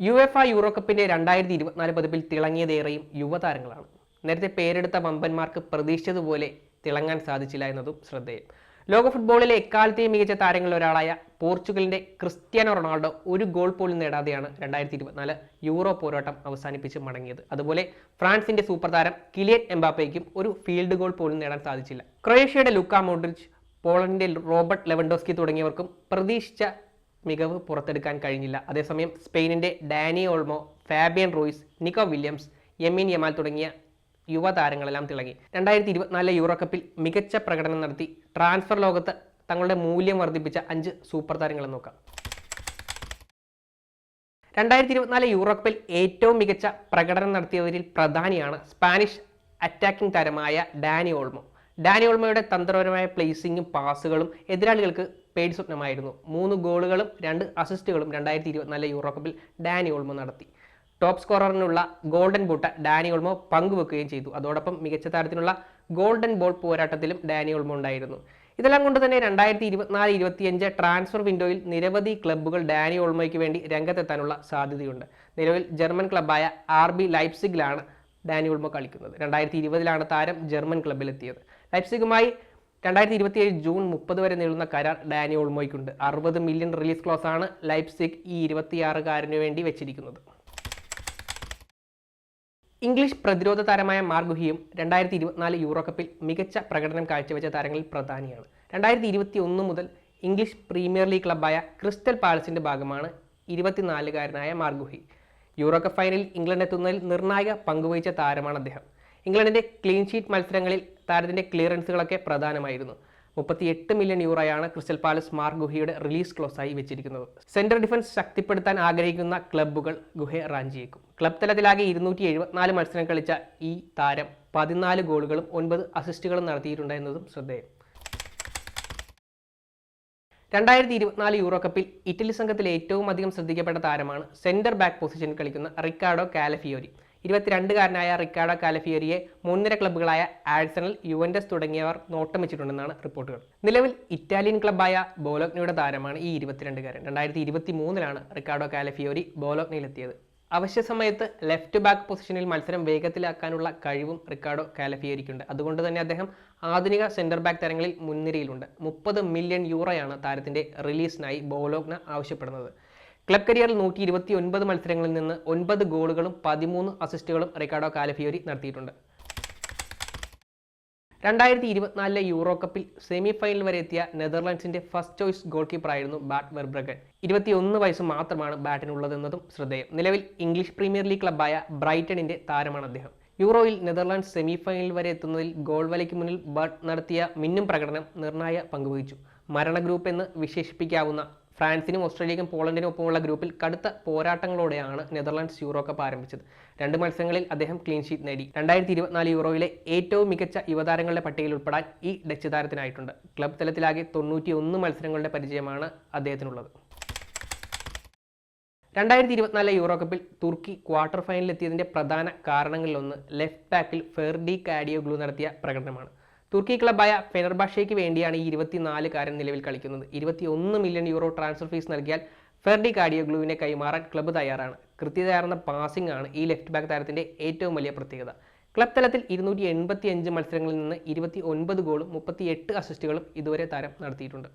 U F ആ euro കപ്പിന്റെ രണ്ടായിരത്തി ഇരുപത്തിനാല് പതിപ്പിൽ തിളങ്ങിയതേറെയും യുവതാരങ്ങളാണ്. നേരത്തെ പേരെടുത്ത വമ്പന്മാർക്ക് പ്രതീക്ഷിച്ചതുപോലെ തിളങ്ങാൻ സാധിച്ചില്ല എന്നതും ശ്രദ്ധേയം. ലോക ഫുട്ബോളിലെ എക്കാലത്തെയും മികച്ച താരങ്ങളിൽ ഒരാളായ പോർച്ചുഗലിന്റെ ക്രിസ്ത്യാനോ റൊണാൾഡോ ഒരു ഗോൾ പോലും നേടാതെയാണ് രണ്ടായിരത്തി ഇരുപത്തിനാല് യൂറോ പോരാട്ടം അവസാനിപ്പിച്ച് മടങ്ങിയത്. അതുപോലെ ഫ്രാൻസിന്റെ സൂപ്പർ താരം കിലിയൻ എംബാപ്പയ്ക്കും ഒരു ഫീൽഡ് ഗോൾ പോലും നേടാൻ സാധിച്ചില്ല. ക്രൊയേഷ്യയുടെ ലുക്ക മോഡ്രിച്ച് പോളണ്ടിന്റെ റോബർട്ട് ലെവൻഡോസ്കി തുടങ്ങിയവർക്കും പ്രതീക്ഷിച്ച മികവ് പുറത്തെടുക്കാൻ കഴിഞ്ഞില്ല. അതേസമയം സ്പെയിനിന്റെ Dani Olmo Fabian Ruiz Nico Williams Lamine Yamal തുടങ്ങിയ യുവതാരങ്ങളെല്ലാം തിളങ്ങി. രണ്ടായിരത്തി ഇരുപത്തിനാലിലെ യൂറോ കപ്പിൽ മികച്ച പ്രകടനം നടത്തി ട്രാൻസ്ഫർ ലോകത്ത് തങ്ങളുടെ മൂല്യം വർദ്ധിപ്പിച്ച അഞ്ച് സൂപ്പർ താരങ്ങളെ നോക്കാം. രണ്ടായിരത്തി ഇരുപത്തിനാല് യൂറോ കപ്പിൽ ഏറ്റവും മികച്ച പ്രകടനം നടത്തിയവരിൽ പ്രധാനിയാണ് സ്പാനിഷ് അറ്റാക്കിംഗ് താരമായ ഡാനി ഓൾമോ. ഡാനി ഓൾമയുടെ തന്ത്രപരമായ പ്ലേസിങ്ങും പാസുകളും എതിരാളികൾക്ക് പേടി സ്വപ്നമായിരുന്നു. മൂന്ന് ഗോളുകളും രണ്ട് അസിസ്റ്റുകളും രണ്ടായിരത്തി ഇരുപത്തിനാല് യൂറോകപ്പിൽ ഡാനി ഓൾമോ നടത്തി. ടോപ്പ് സ്കോററിനുള്ള ഗോൾഡൻ ബൂട്ട ഡാനി ഓൾമോ പങ്കുവെക്കുകയും ചെയ്തു. അതോടൊപ്പം മികച്ച താരത്തിനുള്ള ഗോൾഡൻ ബോൾ പോരാട്ടത്തിലും ഡാനി ഓൾമോ ഉണ്ടായിരുന്നു. ഇതെല്ലാം കൊണ്ട് തന്നെ രണ്ടായിരത്തി ഇരുപത്തിനാല് ഇരുപത്തിയഞ്ച് ട്രാൻസ്ഫർ വിൻഡോയിൽ നിരവധി ക്ലബ്ബുകൾ ഡാനി ഓൾമോയ്ക്ക് വേണ്ടി രംഗത്തെത്താനുള്ള സാധ്യതയുണ്ട്. നിലവിൽ ജർമ്മൻ ക്ലബ്ബായ ആർ ബി ലൈപ്സിഗിലാണ് ഡാനി ഓൾമോ കളിക്കുന്നത്. രണ്ടായിരത്തി ഇരുപതിലാണ് താരം ജർമ്മൻ ക്ലബ്ബിലെത്തിയത് ലൈപ്സിഗുമായി രണ്ടായിരത്തി ഇരുപത്തിയേഴ് ജൂൺ മുപ്പത് വരെ നീളുന്ന കരാർ ഡാനി ഓൾമോയ്ക്കുണ്ട്. അറുപത് മില്യൺ റിലീസ് ക്ലോസ് ആണ് ലൈപ്സിഗ് ഈ ഇരുപത്തിയാറുകാരന് വേണ്ടി വെച്ചിരിക്കുന്നത്. ഇംഗ്ലീഷ് പ്രതിരോധ താരമായ മാർഗുഹിയും രണ്ടായിരത്തി ഇരുപത്തിനാല് യൂറോ കപ്പിൽ മികച്ച പ്രകടനം കാഴ്ചവെച്ച താരങ്ങളിൽ പ്രധാനിയാണ്. രണ്ടായിരത്തി ഇരുപത്തി ഒന്ന് മുതൽ ഇംഗ്ലീഷ് പ്രീമിയർ ലീഗ് ക്ലബായ ക്രിസ്റ്റൽ പാലസിന്റെ ഭാഗമാണ് ഇരുപത്തിനാലുകാരനായ മാർഗുഹി യൂറോ കപ്പ് ഫൈനലിൽ ഇംഗ്ലണ്ട് എത്തുന്നതിൽ നിർണായക പങ്കുവഹിച്ച താരമാണ് അദ്ദേഹം. ഇംഗ്ലണ്ടിന്റെ ക്ലീൻ ഷീറ്റ് മത്സരങ്ങളിൽ താരത്തിന്റെ ക്ലിയറൻസുകളൊക്കെ പ്രധാനമായിരുന്നു. മുപ്പത്തി എട്ട് മില്യൺ യൂറോയാണ് ക്രിസ്റ്റൽ പാലസ് മാർക്ക് ഗുഹയുടെ റിലീസ് ക്ലോസായി വെച്ചിരിക്കുന്നത്. സെൻട്രൽ ഡിഫൻസ് ശക്തിപ്പെടുത്താൻ ആഗ്രഹിക്കുന്ന ക്ലബ്ബുകൾ ഗുഹയെ റാഞ്ചിയേക്കും. ക്ലബ് തലത്തിലാകെ ഇരുന്നൂറ്റി എഴുപത്തിനാല് മത്സരം കളിച്ച ഈ താരം പതിനാല് ഗോളുകളും ഒൻപത് അസിസ്റ്റുകളും നടത്തിയിട്ടുണ്ട് എന്നതും ശ്രദ്ധേയം. രണ്ടായിരത്തി ഇരുപത്തിനാല് യൂറോ കപ്പിൽ ഇറ്റലി സംഘത്തിൽ ഏറ്റവും അധികം ശ്രദ്ധിക്കപ്പെട്ട താരമാണ് സെന്റർ ബാക്ക് പൊസിഷനിൽ കളിക്കുന്ന റിക്കാർഡോ കാലഫിയോരി. ഇരുപത്തിരണ്ടുകാരനായ റിക്കാർഡോ കാലഫിയറിയെ മുൻനിര ക്ലബ്ബുകളായ ആഴ്സണൽ യുവൻഡസ് തുടങ്ങിയവർ നോട്ടം വെച്ചിട്ടുണ്ടെന്നാണ് റിപ്പോർട്ടുകൾ. നിലവിൽ ഇറ്റാലിയൻ ക്ലബ്ബായ ബോലോഗ്നയുടെ താരമാണ് ഈ ഇരുപത്തിരണ്ടുകാരൻ. രണ്ടായിരത്തി ഇരുപത്തി മൂന്നിലാണ് റിക്കാർഡോ കാലഫിയോരി ബോലോഗ്നയിലെത്തിയത്. അവശ്യ സമയത്ത് ലെഫ്റ്റ് ബാക്ക് പൊസിഷനിൽ മത്സരം വേഗത്തിലാക്കാനുള്ള കഴിവും റിക്കാർഡോ കാലഫിയരിക്കുണ്ട്. അതുകൊണ്ട് തന്നെ അദ്ദേഹം ആധുനിക സെന്റർ ബാക്ക് തരങ്ങളിൽ മുൻനിരയിലുണ്ട്. മുപ്പത് മില്യൺ യൂറോയാണ് താരത്തിന്റെ റിലീസിനായി ബോലോഗ്ന ആവശ്യപ്പെടുന്നത്. ക്ലബ് കരിയറിൽ നൂറ്റി ഇരുപത്തി ഒൻപത് മത്സരങ്ങളിൽ നിന്ന് ഒൻപത് ഗോളുകളും പതിമൂന്ന് അസിസ്റ്റുകളും റിക്കാർഡോ കാലഫിയോരി നടത്തിയിട്ടുണ്ട്. രണ്ടായിരത്തി ഇരുപത്തിനാലിലെ യൂറോ കപ്പിൽ സെമി ഫൈനൽ വരെ എത്തിയ നെതർലാൻഡ്സിന്റെ ഫസ്റ്റ് ചോയ്സ് ഗോൾ കീപ്പറായിരുന്നു ബാറ്റ് വെർബ്രഗൻ. ഇരുപത്തിയൊന്ന് വയസ്സ് മാത്രമാണ് ബാറ്റിനുള്ളതെന്നതും ശ്രദ്ധേയം. നിലവിൽ ഇംഗ്ലീഷ് പ്രീമിയർ ലീഗ് ക്ലബായ ബ്രൈറ്റണിന്റെ താരമാണ് അദ്ദേഹം. യൂറോയിൽ നെതർലാൻഡ്സ് സെമി ഫൈനൽ വരെ എത്തുന്നതിൽ ഗോൾ വലയ്ക്ക് മുന്നിൽ ബർട്ട് നടത്തിയ മിന്നും പ്രകടനം നിർണായ പങ്കുവഹിച്ചു മരണ ഗ്രൂപ്പ് എന്ന് വിശേഷിപ്പിക്കാവുന്ന ഫ്രാൻസിനും ഓസ്ട്രേലിയക്കും പോളണ്ടിനും ഒപ്പമുള്ള ഗ്രൂപ്പിൽ കടുത്ത പോരാട്ടങ്ങളോടെയാണ് നെതർലാൻഡ്സ് യൂറോ കപ്പ് ആരംഭിച്ചത്. രണ്ട് മത്സരങ്ങളിൽ അദ്ദേഹം ക്ലീൻ ഷീറ്റ് നേടി. രണ്ടായിരത്തി ഇരുപത്തിനാല് യൂറോയിലെ ഏറ്റവും മികച്ച യുവതാരങ്ങളുടെ പട്ടികയിൽ ഉൾപ്പെടാൻ ഈ ഡച്ച് താരത്തിനായിട്ടുണ്ട്. ക്ലബ് തലത്തിലാകെ തൊണ്ണൂറ്റി ഒന്ന് മത്സരങ്ങളുടെ പരിചയമാണ് അദ്ദേഹത്തിനുള്ളത്. രണ്ടായിരത്തി ഇരുപത്തിനാല് യൂറോ കപ്പിൽ തുർക്കി ക്വാർട്ടർ ഫൈനലിൽ എത്തിയതിന്റെ പ്രധാന കാരണങ്ങളിലൊന്ന് ലെഫ്റ്റ് ബാക്കിൽ ഫെർഡി കാഡിയോഗ്ലു നടത്തിയ പ്രകടനമാണ്. തുർക്കി ക്ലബായ ഫെനർബാഷയ്ക്ക് വേണ്ടിയാണ് ഈ ഇരുപത്തിനാലുകാരൻ നിലവിൽ കളിക്കുന്നത്. ഇരുപത്തിയൊന്ന് മില്യൺ യൂറോ ട്രാൻസ്ഫർ ഫീസ് നൽകിയാൽ ഫെർഡി കാഡിയോഗ്ലുവിനെ കൈമാറാൻ ക്ലബ്ബ് തയ്യാറാണ്. കൃത്യതയാർന്ന പാസിംഗ് ആണ് ഈ ലെഫ്റ്റ് ബാക്ക് താരത്തിന്റെ ഏറ്റവും വലിയ പ്രത്യേകത. ക്ലബ് തലത്തിൽ ഇരുന്നൂറ്റി എൺപത്തി അഞ്ച് മത്സരങ്ങളിൽ നിന്ന് ഇരുപത്തി ഒൻപത് ഗോളും മുപ്പത്തി എട്ട് അസിസ്റ്റുകളും ഇതുവരെ താരം നടത്തിയിട്ടുണ്ട്.